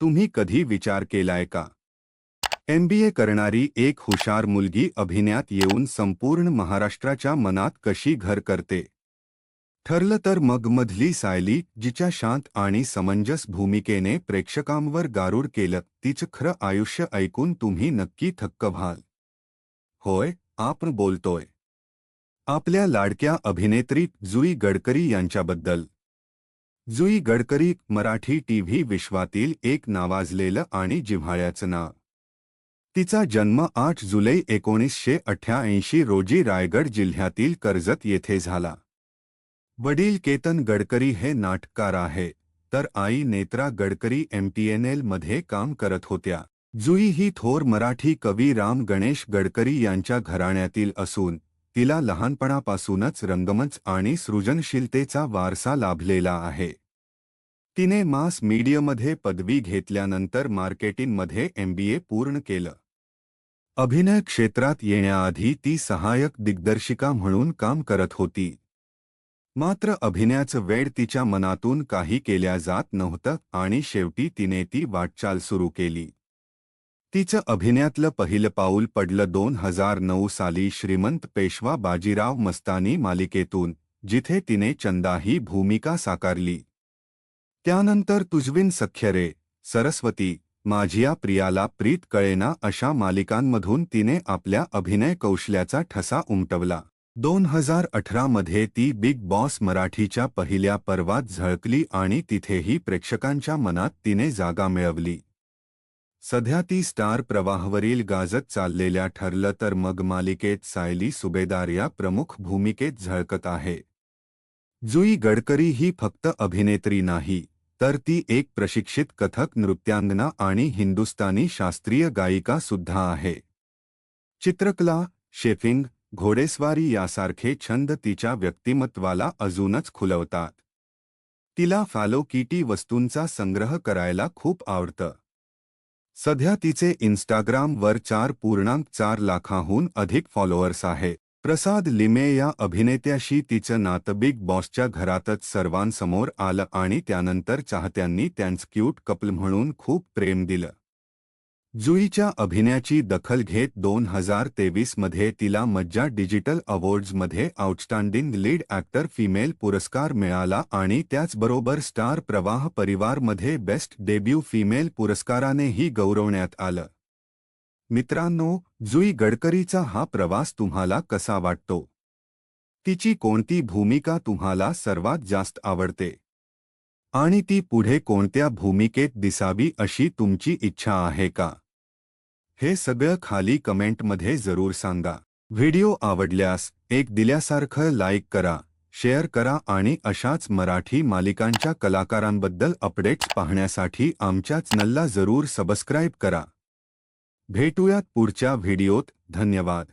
तुम्ही कधी विचार केलाय का? एमबीए करणारी एक हुशार मुलगी अभिनयात येऊन संपूर्ण महाराष्ट्राच्या मनात कशी घर करते? ठरलं तर मग मधली सायली जिच्या शांत आणि समंजस भूमिकेने प्रेक्षकांवर गारूड केलं तिचं खरं आयुष्य ऐकून तुम्ही नक्की थक्क व्हाल. होय आपण बोलतोय. आपल्या लाडक्या अभिनेत्री जुई गडकरी यांच्याबद्दल. जुई गडकरी मराठी टीव्ही विश्वातील एक नावाजलेलं आणि जिव्हाळ्याचं नाव. तिचा जन्म आठ जुलै एकोणीसशे अठ्ठ्याऐंशी रोजी रायगड जिल्ह्यातील कर्जत येथे झाला. वडील केतन गडकरी हे नाटककार आहे तर आई नेत्रा गडकरी एमटीएनएलमध्ये काम करत होत्या. जुई ही थोर मराठी कवी राम गणेश गडकरी यांच्या घराण्यातील असून तिला लहानपणापासूनच रंगमंच आणि सृजनशीलतेचा वारसा लाभलेला आहे. तिने मास मीडियामध्ये पदवी घेतल्यानंतर मार्केटिंगमध्ये एमबीए पूर्ण केलं. अभिनय क्षेत्रात येण्याआधी ती सहाय्यक दिग्दर्शिका म्हणून काम करत होती. मात्र अभिनयाचं वेळ तिच्या मनातून काही केल्या जात नव्हतं आणि शेवटी तिने ती वाटचाल सुरू केली. तिचं अभिनयातलं पहिलं पाऊल पडलं दोन हजार नऊ साली श्रीमंत पेशवा बाजीराव मस्तानी मालिकेतून जिथे तिने चंदा ही भूमिका साकारली. त्यानंतर तुजविन सख्यरे सरस्वती माझिया प्रियाला प्रीत कळेना अशा मालिकांमधून तिने आपल्या अभिनय कौशल्याचा ठसा उमटवला. दोन हजार अठरामध्ये ती बिग बॉस मराठीच्या पहिल्या पर्वात झळकली आणि तिथेही प्रेक्षकांच्या मनात तिने जागा मिळवली. सध्या ती स्टार प्रवाहवरील गाजत चाललेल्या ठरलं तर मग मालिकेत सायली सुबेदार या प्रमुख भूमिकेत झळकत आहे. जुई गडकरी ही फक्त अभिनेत्री नाही तर ती एक प्रशिक्षित कथक नृत्यांगना आणि हिंदुस्तानी शास्त्रीय गायिका सुद्धा आहे. चित्रकला शेफिंग घोडेस्वारी यासारखे छंद तिच्या व्यक्तिमत्वाला अजूनच खुलवतात. तिला फॅलो किटी वस्तूंचा संग्रह करायला खूप आवडतं. सध्या तिचे इन्स्टाग्रामवर चार पूर्णांक चार लाखाहून अधिक फॉलोअर्स आहे. प्रसाद लिमे या अभिनेत्याशी तिचं नातं बिग बॉसच्या घरातच सर्वांसमोर आलं आणि त्यानंतर चाहत्यांनी त्यांचं क्यूट कपल म्हणून खूप प्रेम दिलं. जुईच्या अभिनयाची दखल घेत दोन हजार तेवीसमध्ये तिला मज्जा डिजिटल अवॉर्ड्समध्ये आउटस्टँडिंग लीड ॲक्टर फिमेल पुरस्कार मिळाला आणि त्याचबरोबर स्टार प्रवाह परिवारमध्ये बेस्ट डेब्यू फिमेल पुरस्कारानेही गौरवण्यात आलं. मित्रांनो जुई गडकरीचा हा प्रवास तुम्हाला कसा वाटतो? तिची कोणती भूमिका तुम्हाला सर्वात जास्त आवडते? आणि ती पुढे कोणत्या भूमिकेत दिसावी अशी तुमची इच्छा आहे का? हे सगळं खाली कमेंटमध्ये जरूर सांगा. व्हिडिओ आवडल्यास एक दिल्यासारखं लाईक करा शेअर करा आणि अशाच मराठी मालिकांच्या कलाकारांबद्दल अपडेट्स पाहण्यासाठी आमच्या चॅनलला जरूर सबस्क्राईब करा. भेटूयात पुढच्या व्हिडिओत. धन्यवाद.